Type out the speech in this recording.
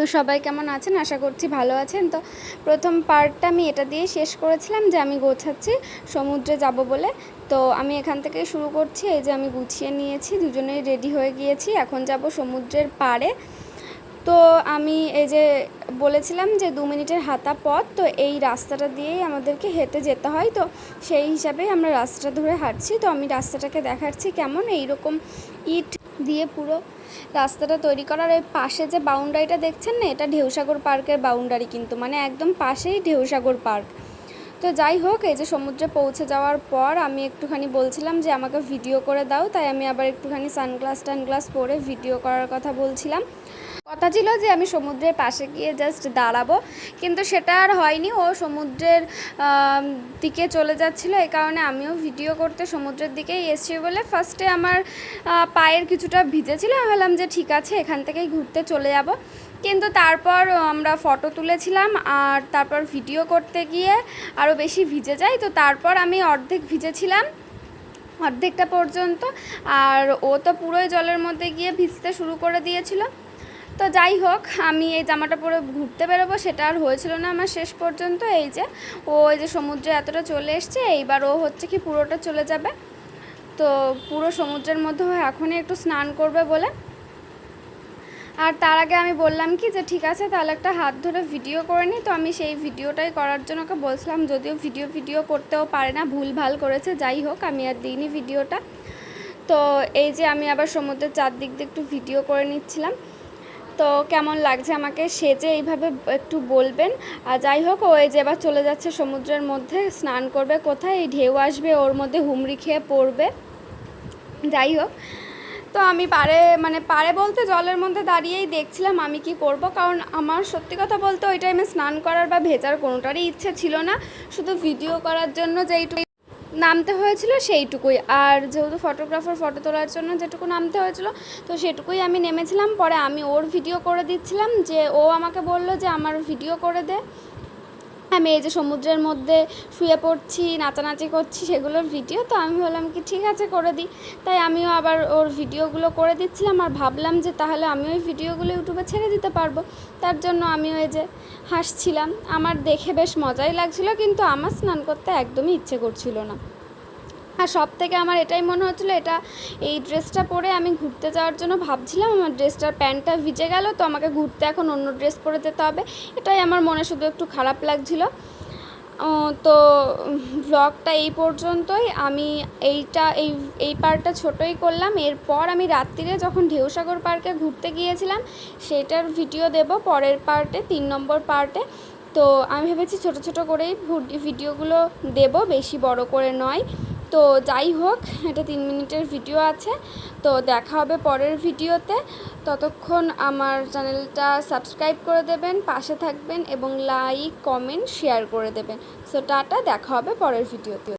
তো সবাই কেমন আছেন? আশা করছি ভালো আছেন। তো প্রথম পার্টটা আমি এটা দিয়ে শেষ করেছিলাম যে আমি গোছাচ্ছি, সমুদ্রে যাব বলে। তো আমি এখান থেকে শুরু করছি। এই যে আমি গুছিয়ে নিয়েছি, দুজনেই রেডি হয়ে গিয়েছি। এখন যাব সমুদ্রের পাড়ে। তো আমি এই যে বলেছিলাম যে দু মিনিটের হাতা পথ, তো এই রাস্তাটা দিয়েই আমাদেরকে হেঁটে যেতে হয়। তো সেই হিসাবেই আমরা রাস্তাটা ধরে হাঁটছি। তো আমি রাস্তাটাকে দেখাচ্ছি কেমন? এইরকম ইট দিয়ে পুরো রাস্তাটা তৈরি করার ওই পাশে যে বাউন্ডারিটা দেখছেন না, এটা ঢেউসাগর পার্কের বাউন্ডারি কিন্তু মানে একদম পাশেই ঢেউসাগর পার্ক। তো যাই হোক, এই যে সমুদ্রে পৌঁছে যাওয়ার পর আমি একটুখানি বলছিলাম যে আমাকে ভিডিও করে দাও, তাই আমি আবার একটুখানি সানগ্লাস টানগ্লাস পরে ভিডিও করার কথা বলছিলাম। কথা ছিল যে আমি সমুদ্রের পাশে গিয়ে জাস্ট দাঁড়াবো, কিন্তু সেটা আর হয়নি। ও সমুদ্রের দিকে চলে যাচ্ছিল। এই কারণে আমিও ভিডিও করতে সমুদ্রের দিকেই এসছি বলে ফার্স্টে আমার পায়ের কিছুটা ভিজেছিল। আমি ভাবলাম যে ঠিক আছে, এখান থেকেই ঘুরতে চলে যাব। কিন্তু তারপর আমরা ফটো তুলেছিলাম আর তারপর ভিডিও করতে গিয়ে আরও বেশি ভিজে যাই তো তারপর আমি অর্ধেক ভিজেছিলাম, অর্ধেকটা পর্যন্ত। আর ও তো পুরোই জলের মধ্যে গিয়ে ভিজতে শুরু করে দিয়েছিল। তো যাই হোক, আমি এই জামাটা পরে ঘুরতে বেরোবো, সেটা আর হয়েছিল না আমার শেষ পর্যন্ত। এই যে, ও এই যে সমুদ্রে এতটা চলে এসছে, এইবার ও হচ্ছে কি পুরোটা চলে যাবে। তো পুরো সমুদ্রের মধ্যে এখনই একটু স্নান করবে বলে। আর তার আগে আমি বললাম কি যে, ঠিক আছে, তাহলে একটা হাত ধরে ভিডিও করে নিই তো আমি সেই ভিডিওটাই করার জন্য ওকে বলছিলাম, যদিও ভিডিও ভিডিও করতেও পারে না, ভুল ভালো করেছে, যাই হোক, আমি আর দিইনি ভিডিওটা। তো এই যে, আমি আবার সমুদ্রের চারদিক দিয়ে একটু ভিডিও করে নিচ্ছিলাম। তো কেমন লাগছে আমাকে? সেজে এইভাবে একটু বলবেন। আর যাই হোক, ও যে এবার চলে যাচ্ছে সমুদ্রের মধ্যে, স্নান করবে কোথায়? এই ঢেউ আসবে, ওর মধ্যে হুমড়ি খেয়ে পড়বে। যাই হোক, তো আমি পারে মানে পারে বলতে জলের মধ্যে দাঁড়িয়েই দেখছিলাম আমি কি করব। কারণ আমার সত্যি কথা বলতে ওই টাইমে স্নান করার বা ভেজার কোনোটারই ইচ্ছে ছিল না। শুধু ভিডিও করার জন্য যেইটুকু নামতে হয়েছিল সেইটুকুই। আর যেহেতু ফটোগ্রাফার ফটো তোলার জন্য যেটুকু নামতে হয়েছিল, তো সেটুকুই আমি নেমেছিলাম। পরে আমি ওর ভিডিও করে দিচ্ছিলাম যে ও আমাকে বলল যে, আমার ভিডিও করে দে। আমি এই যে সমুদ্রের মধ্যে শুয়ে পড়ছি, নাচানাচি করছি সেগুলোর ভিডিও, তো আমি বললাম কি ঠিক আছে করে দিই। তাই আমিও আবার ওর ভিডিওগুলো করে দিচ্ছিলাম আর ভাবলাম যে তাহলে আমি ওই ভিডিওগুলো ইউটিউবে ছেড়ে দিতে পারব। তার জন্য আমি ওই যে হাসছিলাম। আমার দেখে বেশ মজাই লাগছিল, কিন্তু আমার স্নান করতে একদমই ইচ্ছে করছিল না। আর সব থেকে আমার এটাই মনে হচ্ছিল, এটা এই ড্রেসটা পরে আমি ঘুরতে যাওয়ার জন্য ভাবছিলাম, আমার ড্রেসটার প্যান্টটা ভিজে গেল, তো আমাকে ঘুরতে এখন অন্য ড্রেস পরে যেতে হবে, এটাই আমার মনে শুধু একটু খারাপ লাগছিল। তো ব্লগটা এই পর্যন্তই, আমি এইটা, এই এই পার্টটা ছোটোই করলাম, এরপর আমি রাত্রিরে যখন ঢেউসাগর পার্কে ঘুরতে গিয়েছিলাম, সেটার ভিডিও দেব পরের পার্টে, তিন নম্বর পার্টে, তো আমি ভেবেছি ছোট ছোট করেই ভুড- ভিডিওগুলো দেব, বেশি বড় করে নয়। তো যাই হোক, এটা তিন মিনিটের ভিডিও আছে। তো দেখা হবে পরের ভিডিওতে। ততক্ষণ আমার চ্যানেলটা সাবস্ক্রাইব করে দেবেন, পাশে থাকবেন এবং লাইক, কমেন্ট, শেয়ার করে দেবেন। সো টাটা, দেখা হবে পরের ভিডিওতে।